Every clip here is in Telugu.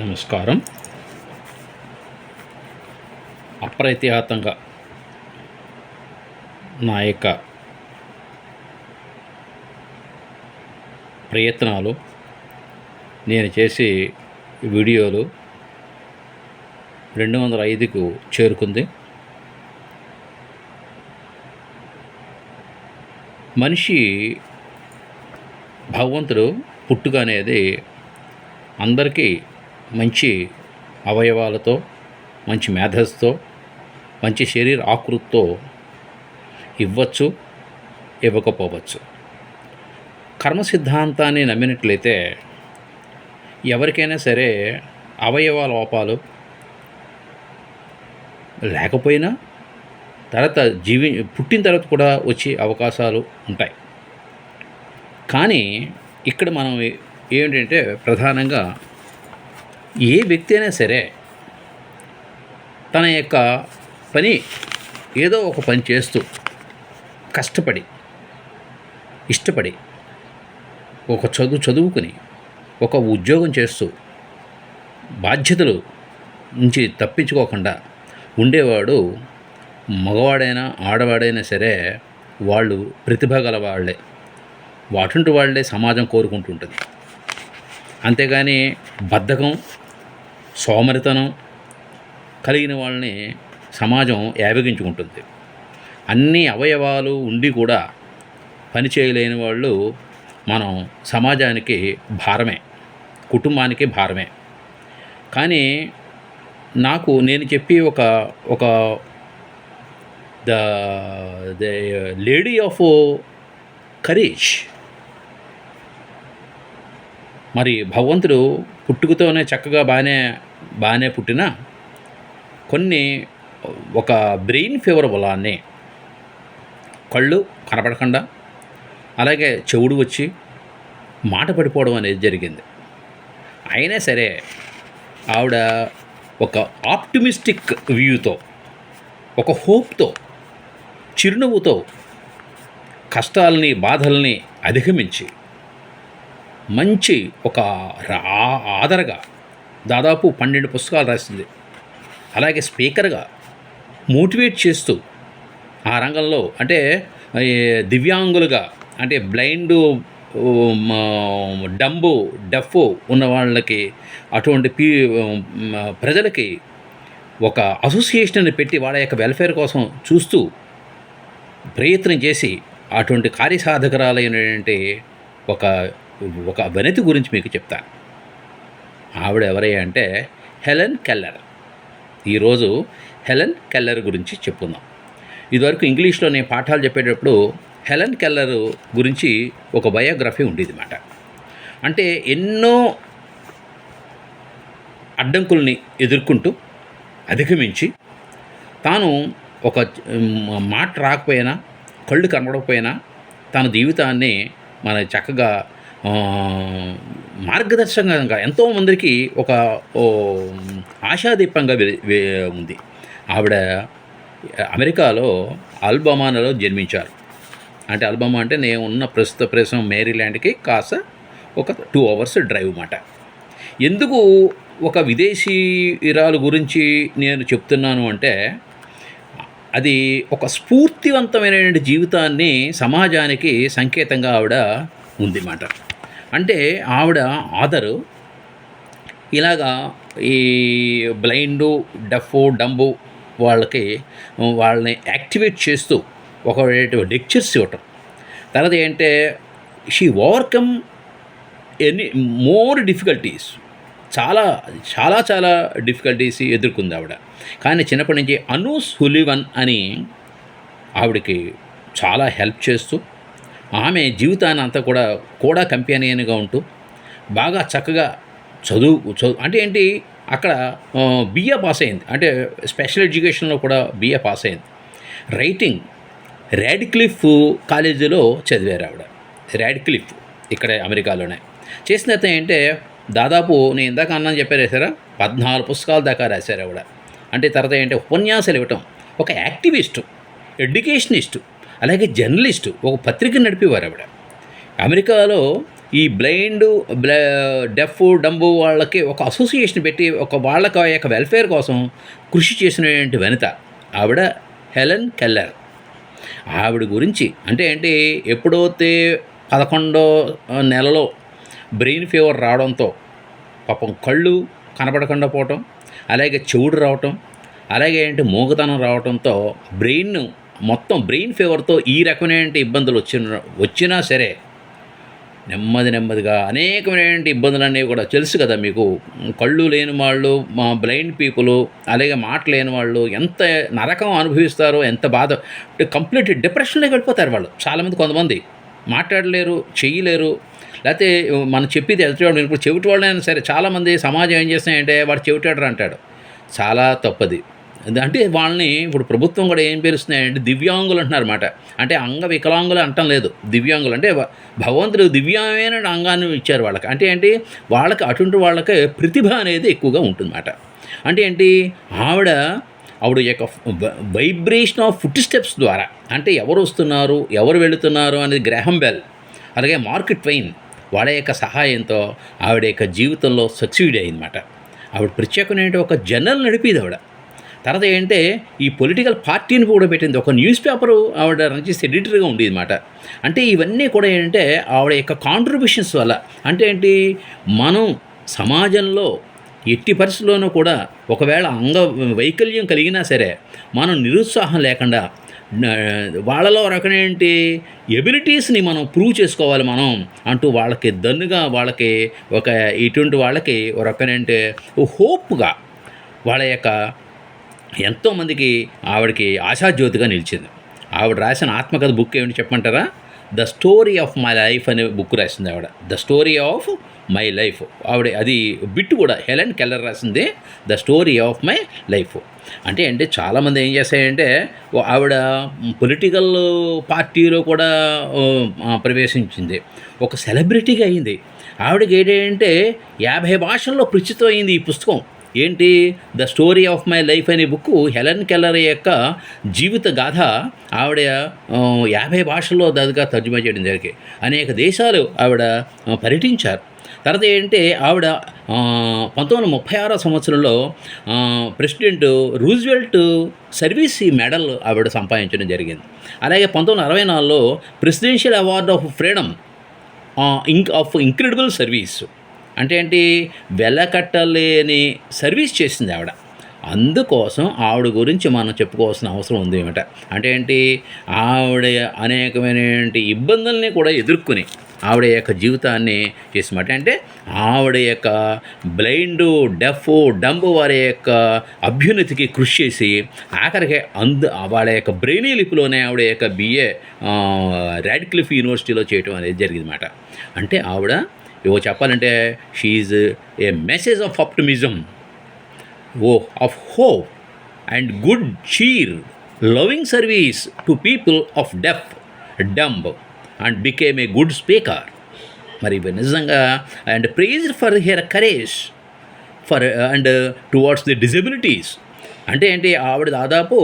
నమస్కారం. అప్రతిహతంగా నా యొక్క ప్రయత్నాలు నేను చేసే వీడియోలు రెండు వందల ఐదుకు చేరుకుంది. మనిషి భగవంతుడు పుట్టుక అనేది అందరికీ మంచి అవయవాలతో మంచి మేధస్సుతో మంచి శరీర ఆకృతితో ఇవ్వచ్చు ఇవ్వకపోవచ్చు. కర్మ సిద్ధాంతాన్ని నమ్మినట్లయితే ఎవరికైనా సరే అవయవ లోపాలు లేకపోయినా తర్వాత జీవి పుట్టిన తర్వాత కూడా వచ్చే అవకాశాలు ఉంటాయి. కానీ ఇక్కడ మనం ఏంటంటే ప్రధానంగా ఏ వ్యక్తి అయినా సరే తన యొక్క పని ఏదో ఒక పని చేస్తూ కష్టపడి ఇష్టపడి ఒక చదువు చదువుకుని ఒక ఉద్యోగం చేస్తూ బాధ్యతలు నుంచి తప్పించుకోకుండా ఉండేవాడు మగవాడైనా ఆడవాడైనా సరే వాళ్ళు ప్రతిభ గల వాళ్ళే. వాటుంటి వాళ్ళే సమాజం కోరుకుంటుంటుంది. అంతేగాని బద్ధకం సోమరితనం కలిగిన వాళ్ళని సమాజం యావగించుకుంటుంది. అన్ని అవయవాలు ఉండి కూడా పని చేయలేని వాళ్ళు మనం సమాజానికి భారమే కుటుంబానికి భారమే. కానీ నాకు నేను చెప్పి ఒక ఒక the the lady of courage మరి భగవంతుడు పుట్టుకతోనే చక్కగా బాగానే బాగానే పుట్టిన కొన్ని ఒక బ్రెయిన్ ఫీవర్ వలాన్ని కళ్ళు కనపడకుండా అలాగే చెవుడు వచ్చి మాట పడిపోవడం అనేది జరిగింది. అయినా సరే ఆవిడ ఒక ఆప్టిమిస్టిక్ వ్యూతో ఒక హోప్తో చిరునవ్వుతో కష్టాలని బాధల్ని అధిగమించి మంచి ఒక రా- ఆదరగా దాదాపు పన్నెండు పుస్తకాలు రాసింది. అలాగే స్పీకర్గా మోటివేట్ చేస్తూ ఆ రంగంలో అంటే దివ్యాంగులుగా అంటే బ్లైండ్ డంబు డఫ్ ఉన్న వాళ్ళకి అటువంటి పీ ప్రజలకి ఒక అసోసియేషన్ పెట్టి వాళ్ళ యొక్క వెల్ఫేర్ కోసం చూస్తూ ప్రయత్నం చేసి అటువంటి కార్యసాధకరాలైనటువంటి ఒక ఒక వనిత గురించి మీకు చెప్తాను. ఆవిడ ఎవరయ్యా అంటే హెలెన్ కెల్లర్. ఈరోజు హెలెన్ కెల్లర్ గురించి చెప్పుకుందాం. ఇదివరకు ఇంగ్లీష్లో నేను పాఠాలు చెప్పేటప్పుడు హెలెన్ కెల్లర్ గురించి ఒక బయోగ్రఫీ ఉండేది మాట అంటే ఎన్నో అడ్డంకుల్ని ఎదుర్కొంటూ అధిగమించి తాను ఒక మాట రాకపోయినా కళ్ళు కనబడకపోయినా తన జీవితాన్ని మన చక్కగా మార్గదర్శకంగా ఎంతోమందికి ఒక ఓ, ఆశాదీపంగా ఉంది. ఆవిడ అమెరికాలో అల్బమానాలో జన్మించారు. అంటే అల్బమా అంటే నేను ఉన్న ప్రస్తుత ప్రదేశం మేరీల్యాండ్కి కాస్త ఒక టూ అవర్స్ డ్రైవ్ మాట ఎందుకు ఒక విదేశీయురాలు గురించి నేను చెప్తున్నాను అంటే అది ఒక స్ఫూర్తివంతమైన జీవితాన్ని సమాజానికి సంకేతంగా ఆవిడ ఉంది మాట అంటే ఆవిడ ఆదరు. ఇలాగా ఈ బ్లైండు డఫ్ డంబు వాళ్ళకి వాళ్ళని యాక్టివేట్ చేస్తూ ఒక లెక్చర్స్ ఇవ్వటం. తర్వాత ఏంటంటే she overcome any more difficulties. చాలా చాలా చాలా డిఫికల్టీస్ ఎదుర్కొంది ఆవిడ. కానీ చిన్నప్పటి నుంచి అను సులివన్ అని ఆవిడకి చాలా హెల్ప్ చేస్తూ ఆమె జీవితాన్ని అంతా కూడా కూడా కంపెనీగా ఉంటూ బాగా చక్కగా చదువు చదువు అంటే ఏంటి అక్కడ బిఏ పాస్ అయింది. అంటే స్పెషల్ ఎడ్యుకేషన్లో కూడా బిఏ పాస్ అయింది. రైటింగ్ ర్యాడ్క్లిఫ్ కాలేజీలో చదివారు ఆవిడ. ర్యాడ్క్లిఫ్ ఇక్కడ అమెరికాలోనే. చేసిన తర్వాత ఏంటంటే దాదాపు నేను ఇందాక అన్నాను చెప్పారు రాశారా పద్నాలుగు పుస్తకాల దాకా రాశారు ఆవిడ. అంటే తర్వాత ఏంటంటే ఉపన్యాసాలు ఇవ్వటం. ఒక యాక్టివిస్టు ఎడ్యుకేషనిస్టు. అలాగే జర్నలిస్టు ఒక పత్రిక నడిపేవారు ఆవిడ. అమెరికాలో ఈ బ్లైండ్ బ్ల డెఫ్ డంబు వాళ్ళకి ఒక అసోసియేషన్ పెట్టి ఒక వాళ్ళకి ఆ యొక్క వెల్ఫేర్ కోసం కృషి చేసినటువంటి వనిత ఆవిడ హెలెన్ కెల్లర్. ఆవిడ గురించి అంటే ఏంటి? ఎప్పుడైతే పదకొండో నెలలో బ్రెయిన్ ఫీవర్ రావడంతో పాపం కళ్ళు కనపడకుండా పోవటం అలాగే చెవుడు రావటం అలాగే ఏంటి? మూగతనం రావడంతో బ్రెయిన్ మొత్తం బ్రెయిన్ ఫీవర్తో ఈ రకమైన ఇబ్బందులు వచ్చిన వచ్చినా సరే నెమ్మది నెమ్మదిగా అనేకమైన ఇబ్బందులు అనేవి కూడా తెలుసు కదా మీకు. కళ్ళు లేని వాళ్ళు మా బ్లైండ్ పీపుల్ అలాగే మాట లేని వాళ్ళు ఎంత నరకం అనుభవిస్తారో ఎంత బాధ. కంప్లీట్ డిప్రెషన్లోకి వెళ్ళిపోతారు వాళ్ళు చాలామంది కొంతమంది. మాట్లాడలేరు చేయలేరు. లేకపోతే మనం చెప్పేది ఎదుటివాడు ఇప్పుడు చెవిటి వాళ్ళైనా సరే చాలామంది సమాజం ఏం చేస్తున్నాయంటే వాడు చెవిటాడు అంటాడు. చాలా తప్పది. అంటే వాళ్ళని ఇప్పుడు ప్రభుత్వం కూడా ఏం పేరుస్తున్నాయంటే దివ్యాంగులు అంటున్నారు అనమాట అంటే అంగ వికలాంగులు అంటం లేదు. దివ్యాంగులు అంటే భగవంతుడు దివ్యమైన అంగాన్ని ఇచ్చారు వాళ్ళకి. అంటే ఏంటి? వాళ్ళకి అటువంటి వాళ్ళకి ప్రతిభ అనేది ఎక్కువగా ఉంటుందన్నమాట అంటే ఏంటి? ఆవిడ ఆవిడ యొక్క వైబ్రేషన్ ఆఫ్ ఫుట్ స్టెప్స్ ద్వారా అంటే ఎవరు వస్తున్నారు ఎవరు వెళుతున్నారు అనేది గ్రహం బెల్ అలాగే మార్కెట్ ట్వైన్ వాళ్ళ యొక్క సహాయంతో ఆవిడ యొక్క జీవితంలో సక్సీడ్ అయిందన్నమాట ఆవిడ ప్రత్యేకమైన ఒక జర్నల్ నడిపేది ఆవిడ. తర్వాత ఏంటంటే ఈ పొలిటికల్ పార్టీని కూడా పెట్టింది. ఒక న్యూస్ పేపరు ఆవిడ రన్ చేసి ఎడిటర్గా ఉండేది అనమాట అంటే ఇవన్నీ కూడా ఏంటంటే ఆవిడ యొక్క కాంట్రిబ్యూషన్స్ వల్ల. అంటే ఏంటి? మనం సమాజంలో ఎట్టి పరిస్థితుల్లోనూ కూడా ఒకవేళ అంగ వైకల్యం కలిగినా సరే మనం నిరుత్సాహం లేకుండా వాళ్ళలో రకమేంటి ఎబిలిటీస్ని మనం ప్రూవ్ చేసుకోవాలి మనం అంటూ వాళ్ళకి దన్నుగా వాళ్ళకి ఒక ఇటువంటి వాళ్ళకి ఒక రకమేంటి హోప్గా వాళ్ళ యొక్క ఎంతోమందికి ఆవిడకి ఆశాజ్యోతిగా నిలిచింది. ఆవిడ రాసిన ఆత్మకథ బుక్ ఏమిటి చెప్పమంటారా? The story of my life అనే బుక్ రాసింది ఆవిడ. The story of my life. ఆవిడ అది బిట్ కూడా హెలెన్ కెల్లర్ రాసింది the story of my life. అంటే అంటే చాలామంది ఏం చేశాయంటే ఆవిడ పొలిటికల్ పార్టీలో కూడా ప్రవేశించింది. ఒక సెలబ్రిటీగా అయింది. ఆవిడకి ఏంటంటే యాభై భాషల్లో ప్రచురితం అయింది ఈ పుస్తకం. ఏంటి? The story of my life అనే బుక్ హెలెన్ కెల్లర్ యొక్క జీవిత గాథ ఆవిడ యాభై భాషల్లో దాదాగా తర్జుమా చేయడం జరిగింది. అనేక దేశాలు ఆవిడ పర్యటించారు. తర్వాత ఏంటంటే ఆవిడ పంతొమ్మిది వందల ముప్పై ఆరో సంవత్సరంలో ప్రెసిడెంట్ రూజ్వెల్ట్ సర్వీస్ ఈ మెడల్ ఆవిడ సంపాదించడం జరిగింది. అలాగే పంతొమ్మిది వందల అరవై నాలుగులో presidential award of freedom in of incredible service అంటే ఏంటి? వెలకట్టలేని సర్వీస్ చేసింది ఆవిడ. అందుకోసం ఆవిడ గురించి మనం చెప్పుకోవాల్సిన అవసరం ఉంది ఏమిట? అంటే ఏంటి? ఆవిడ అనేకమైన ఇబ్బందుల్ని కూడా ఎదుర్కొని ఆవిడ యొక్క జీవితాన్ని చేసినమాట అంటే ఆవిడ యొక్క బ్లైండ్ డెఫ్ డంబ్ వారి యొక్క అభ్యున్నతికి కృషి చేసి ఆఖరికి అందు వాళ్ళ యొక్క బ్రెయినీ లిపిలోనే ఆవిడ యొక్క బిఏ రాడిక్లిఫ్ యూనివర్సిటీలో చేయటం అనేది జరిగిందన్నమాట. అంటే ఆవిడ ఇవో చెప్పాలంటే she is a message of optimism oh of hope and good cheer loving service to people of deaf dumb and became a good speaker మరి ఇవి నిజంగా and praise for her courage for and towards the disabilities అంటే ఏంటి ఆవిడ దాదాపు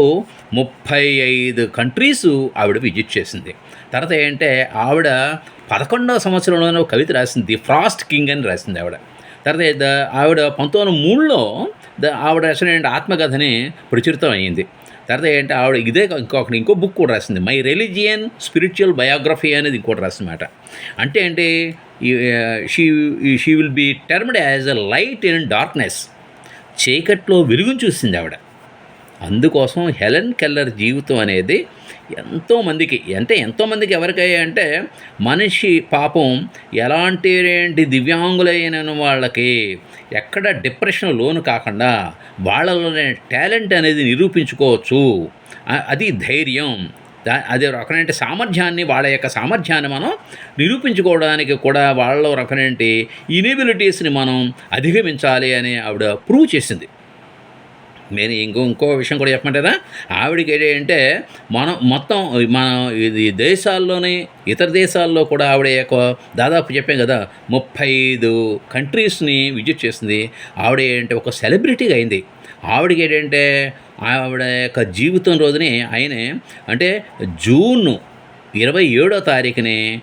ముప్పై ఐదు కంట్రీస్ ఆవిడ విజిట్ చేసింది. తర్వాత ఏంటంటే ఆవిడ పదకొండవ సంవత్సరంలోనే ఒక కవిత రాసింది ది ఫ్రాస్ట్ కింగ్ అని రాసింది ఆవిడ. తర్వాత ద- ఆవిడ పంతొమ్మిది వందల మూడులో ద ఆవిడ రాసిన ఆత్మకథని ప్రచురితం అయ్యింది. తర్వాత ఏంటి ఆవిడ ఇదే ఇంకొకటి ఇంకో బుక్ కూడా రాసింది మై రిలీజియన్ స్పిరిచువల్ బయోగ్రఫీ అనేది ఇంకోటి రాసిందన్నమాట. అంటే ఏంటి she she will be termed as a light in darkness. చీకట్లో వెలుగును చూసింది ఆవిడ. అందుకోసం హెలెన్ కెల్లర్ జీవితం అనేది ఎంతోమందికి అంటే ఎంతోమందికి ఎవరికయ్యా అంటే మనిషి పాపం ఎలాంటి ఏంటి దివ్యాంగులైన వాళ్ళకి ఎక్కడ డిప్రెషన్ లోను కాకుండా వాళ్ళలోనే టాలెంట్ అనేది నిరూపించుకోవచ్చు. అది ధైర్యం. దా- అది రకమైన సామర్థ్యాన్ని వాళ్ళ యొక్క సామర్థ్యాన్ని మనం నిరూపించుకోవడానికి కూడా వాళ్ళలో రకమైన ఇనిబిలిటీస్ని మనం అధిగమించాలి అని ఆవిడ ప్రూవ్ చేసింది. నేను ఇంకో ఇంకో విషయం కూడా చెప్పమంటారా? ఆవిడకి ఏంటంటే మనం మొత్తం మన ఇది దేశాల్లోనే ఇతర దేశాల్లో కూడా ఆవిడ యొక్క దాదాపు చెప్పాం కదా ముప్పై ఐదు కంట్రీస్ని విజిట్ చేసింది. ఆవిడ ఏంటంటే ఒక సెలబ్రిటీగా అయింది. ఆవిడకి ఏంటంటే ఆవిడ యొక్క జీవితం రోజుని ఆయనే అంటే జూన్ ఇరవై ఏడో తారీఖుని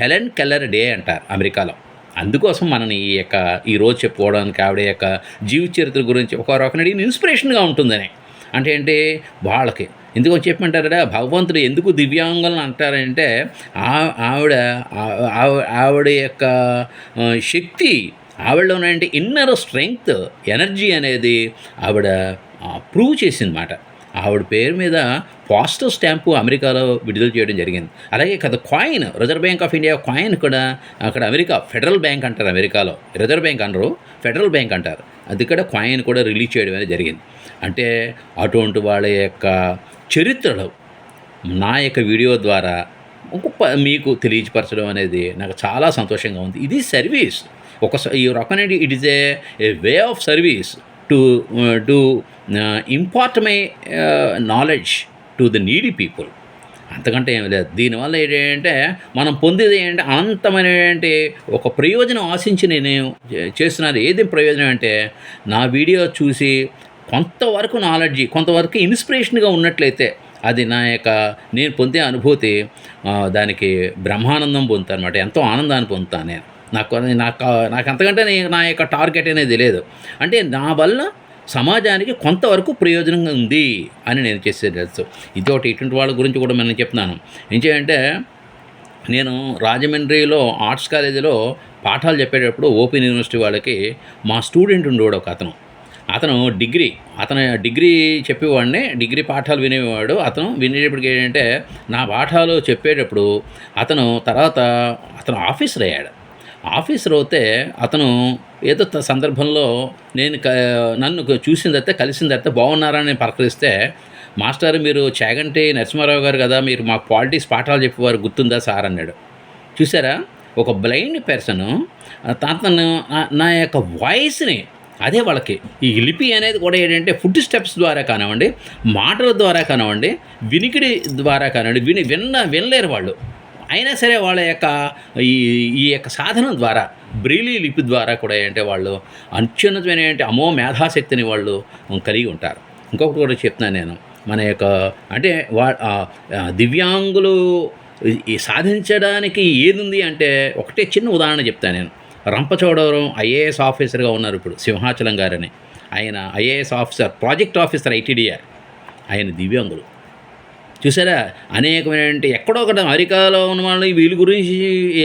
హెలెన్ కెల్లర్ డే అంటారు అమెరికాలో. అందుకోసం మనని ఈ యొక్క ఈ రోజు చెప్పుకోవడానికి ఆవిడ యొక్క జీవిత చరిత్ర గురించి ఒక అడిగిన ఇన్స్పిరేషన్గా ఉంటుందని. అంటే ఏంటి వాళ్ళకి. ఎందుకు చెప్పమంటారా భగవంతుడు ఎందుకు దివ్యాంగులను అంటారంటే ఆ- ఆవిడ ఆవిడ యొక్క శక్తి ఆవిడలో ఉన్నటువంటి ఇన్నర్ స్ట్రెంగ్త్ ఎనర్జీ అనేది ఆవిడ ప్రూవ్ చేసిందన్నమాట. ఆవిడ పేరు మీద పోస్టల్ స్టాంపు అమెరికాలో విడుదల చేయడం జరిగింది. అలాగే కదా coin reserve bank of India coin కూడా అక్కడ అమెరికా ఫెడరల్ బ్యాంక్ అంటారు అమెరికాలో. రిజర్వ్ బ్యాంక్ అనరు ఫెడరల్ బ్యాంక్ అంటారు. అది కూడా కాయిన్ కూడా రిలీజ్ చేయడం అనేది జరిగింది. అంటే అటువంటి వాళ్ళ యొక్క చరిత్రలో నా యొక్క వీడియో ద్వారా ఇంకొక మీకు తెలియపరచడం అనేది నాకు చాలా సంతోషంగా ఉంది. ఇది సర్వీస్. ఒక స- ఈ రకమైన it is a way of service. To to impart my knowledge to the needy people అంతకంటే ఏం లేదు. దీనివల్ల ఏంటంటే మనం పొందేది ఏంటంటే అనంతమైనటువంటి ఒక ప్రయోజనం ఆశించి నేను చేస్తున్నది ఏది ప్రయోజనం అంటే నా వీడియో చూసి కొంతవరకు నాలెడ్జి కొంతవరకు ఇన్స్పిరేషన్గా ఉన్నట్లయితే అది నా యొక్క నేను పొందే అనుభూతి దానికి బ్రహ్మానందం పొందుతాను అనమాట ఎంతో ఆనందాన్ని పొందుతాను నేను. నాకు నాకు నాకు అంతకంటే నా యొక్క టార్గెట్ అనేది లేదు అంటే నా వల్ల సమాజానికి కొంతవరకు ప్రయోజనంగా ఉంది అని నేను చేసేది తెలుసు. ఇదొకటి ఇటువంటి వాళ్ళ గురించి కూడా నేను చెప్తున్నాను. ఏం చేయంటే నేను రాజమండ్రిలో ఆర్ట్స్ కాలేజీలో పాఠాలు చెప్పేటప్పుడు ఓపెన్ యూనివర్సిటీ వాళ్ళకి మా స్టూడెంట్ ఉండేవాడు ఒక అతను. అతను డిగ్రీ అతను డిగ్రీ చెప్పేవాడిని డిగ్రీ పాఠాలు వినేవాడు. అతను వినేటప్పటికి ఏంటంటే నా పాఠాలు చెప్పేటప్పుడు అతను తర్వాత అతను ఆఫీసర్ అయ్యాడు. ఆఫీసర్ అవుతే అతను ఏదో సందర్భంలో నేను నన్ను చూసిన తర్వాత కలిసిన తర్వాత బాగున్నారా అని పలకరిస్తే మాస్టర్ మీరు చాగంటి నరసింహారావు గారు కదా మీరు మాకు పాలిటిక్స్ పాఠాలు చెప్పేవారు గుర్తుందా సార్? అన్నాడు. చూసారా ఒక బ్లైండ్ పర్సన్ తను నా- నా యొక్క వాయిస్ని అదే వాళ్ళకి ఈ లిపి అనేది కూడా ఏంటంటే ఫుడ్ స్టెప్స్ ద్వారా కానివ్వండి మాటల ద్వారా కానివ్వండి వినికిడి ద్వారా కానివ్వండి విని విన్న వినలేరు వాళ్ళు. అయినా సరే వాళ్ళ యొక్క ఈ ఈ యొక్క సాధనం ద్వారా బ్రీలీ లిపి ద్వారా కూడా ఏంటంటే వాళ్ళు అత్యున్నతమైన ఏంటి అమో మేధాశక్తిని వాళ్ళు కలిగి ఉంటారు. ఇంకొకటి కూడా చెప్తున్నాను నేను. మన యొక్క అంటే వా దివ్యాంగులు సాధించడానికి ఏది ఉంది అంటే ఒకటే చిన్న ఉదాహరణ చెప్తాను నేను. రంపచోడవరం ఐఏఎస్ ఆఫీసర్గా ఉన్నారు ఇప్పుడు సింహాచలం గారని. ఆయన IAS officer project officer ITDR. ఆయన దివ్యాంగులు. చూసారా? అనేకమైన ఎక్కడో ఒకటి అమెరికాలో ఉన్న వాళ్ళు వీళ్ళ గురించి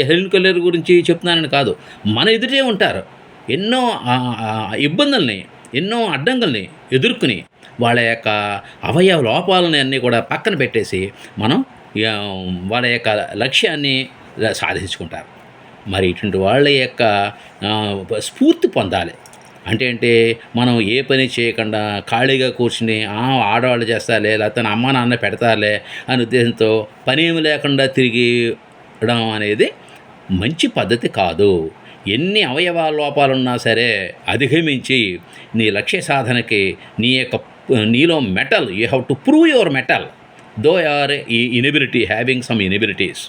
హెల్త్ కలర్ గురించి చెప్తున్నానని కాదు. మన ఎదుటే ఉంటారు. ఎన్నో ఇబ్బందుల్ని ఎన్నో అడ్డంకుల్ని ఎదుర్కొని వాళ్ళ యొక్క అవయవ లోపాలని అన్నీ కూడా పక్కన పెట్టేసి మనం వాళ్ళ యొక్క లక్ష్యాన్ని సాధించుకుంటారు. మరి ఇటువంటి వాళ్ళ యొక్క స్ఫూర్తి పొందాలి. అంటే అంటే మనం ఏ పని చేయకుండా ఖాళీగా కూర్చుని ఆడవాళ్ళు చేస్తారులే లేకపోతే అమ్మ నాన్న పెడతారులే అనే ఉద్దేశంతో పని ఏమి లేకుండా తిరిగిడం అనేది మంచి పద్ధతి కాదు. ఎన్ని అవయవాల లోపాలున్నా సరే అధిగమించి నీ లక్ష్య సాధనకి నీ యొక్క నీలో mettle you have to prove your mettle though or ఈ ఇనిబిలిటీ హ్యావింగ్ సమ్ ఇనిబిలిటీస్.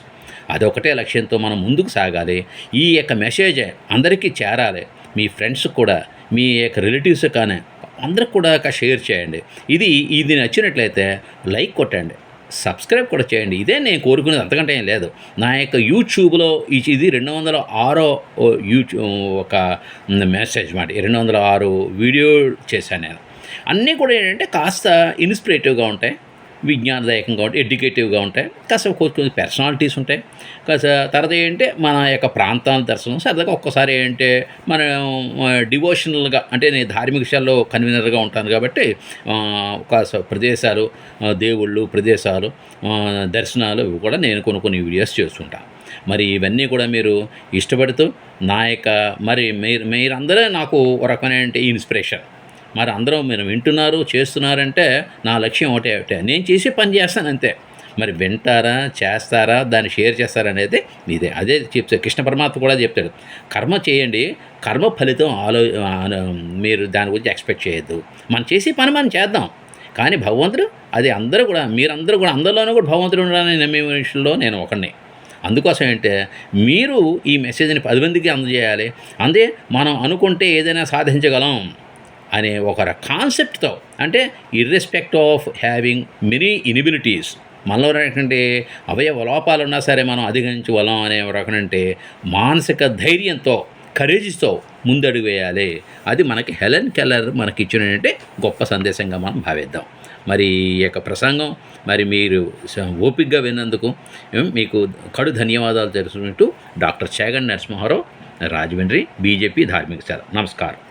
అదొకటే లక్ష్యంతో మనం ముందుకు సాగాలి. ఈ యొక్క మెసేజ్ అందరికీ చేరాలి. మీ ఫ్రెండ్స్ కూడా మీ యొక్క రిలేటివ్స్ కానీ అందరికి కూడా షేర్ చేయండి. ఇది ఇది నచ్చినట్లయితే లైక్ కొట్టండి. సబ్స్క్రైబ్ కూడా చేయండి. ఇదే నేను కోరుకునేది అంతకంటే ఏం లేదు. నా యొక్క యూట్యూబ్లో ఇది రెండు వందల ఆరో యూట్యూబ్ ఒక మెసేజ్ మాట. రెండు వందల ఆరు వీడియో చేశాను నేను. అన్నీ కూడా ఏంటంటే కాస్త ఇన్స్పిరేటివ్గా ఉంటాయి. విజ్ఞానదాయకంగా ఉంటాయి ఎడ్యుకేటివ్గా ఉంటాయి. కాస్త కొన్ని పర్సనాలిటీస్ ఉంటాయి. కాస్త తర్వాత ఏంటంటే మన యొక్క ప్రాంతాల దర్శనం సరదాగా ఒక్కసారి ఏంటంటే మనం డివోషనల్గా అంటే నేను ధార్మిక విషయాల్లో కన్వీనర్గా ఉంటాను కాబట్టి ఒక కాస్త ప్రదేశాలు దేవుళ్ళు ప్రదేశాలు దర్శనాలు ఇవి కూడా నేను కొన్ని కొన్ని వీడియోస్ చేస్తుంటాను మరి ఇవన్నీ కూడా మీరు ఇష్టపడుతూ నా యొక్క మరి మీరు మీరందరూ నాకు ఒక రకమైన ఇన్స్పిరేషన్ మరి అందరూ మీరు వింటున్నారు చేస్తున్నారంటే నా లక్ష్యం ఒకటే ఒకటే. నేను చేసే పని చేస్తాను అంతే. మరి వింటారా చేస్తారా దాన్ని షేర్ చేస్తారా అనేది మీదే. అదే చెప్తారు కృష్ణ పరమాత్మ కూడా చెప్తాడు. కర్మ చేయండి కర్మ ఫలితం ఆలో మీరు దాని గురించి ఎక్స్పెక్ట్ చేయొద్దు. మనం చేసే పని మనం చేద్దాం. కానీ భగవంతుడు అది అందరూ కూడా మీరందరూ కూడా అందరిలోనూ కూడా భగవంతుడు ఉండాలని నమ్మే విషయంలో నేను ఒకడిని. అందుకోసం ఏంటంటే మీరు ఈ మెసేజ్ని పది మందికి అందజేయాలి. అందే మనం అనుకుంటే ఏదైనా సాధించగలం. అనే ఒక కాన్సెప్ట్తో అంటే irrespective of having many inabilities మనలో ఉన్నటువంటి అవయవ లోపాలు ఉన్నా సరే మనం అధిగమించగలం అనే రకమంటే మానసిక ధైర్యంతో కరేజ్తో ముందడుగు వేయాలి. అది మనకి హెలెన్ కెల్లర్ మనకి ఇచ్చినటువంటి గొప్ప సందేశంగా మనం భావిద్దాం. మరి ఈ యొక్క ప్రసంగం మరి మీరు స- ఓపికగా విన్నందుకు మీకు కడు ధన్యవాదాలు తెలుసుకుంటూ డాక్టర్ చేగన్ నరసింహారావు రాజమండ్రి బీజేపీ ధార్మిక శాల. నమస్కారం.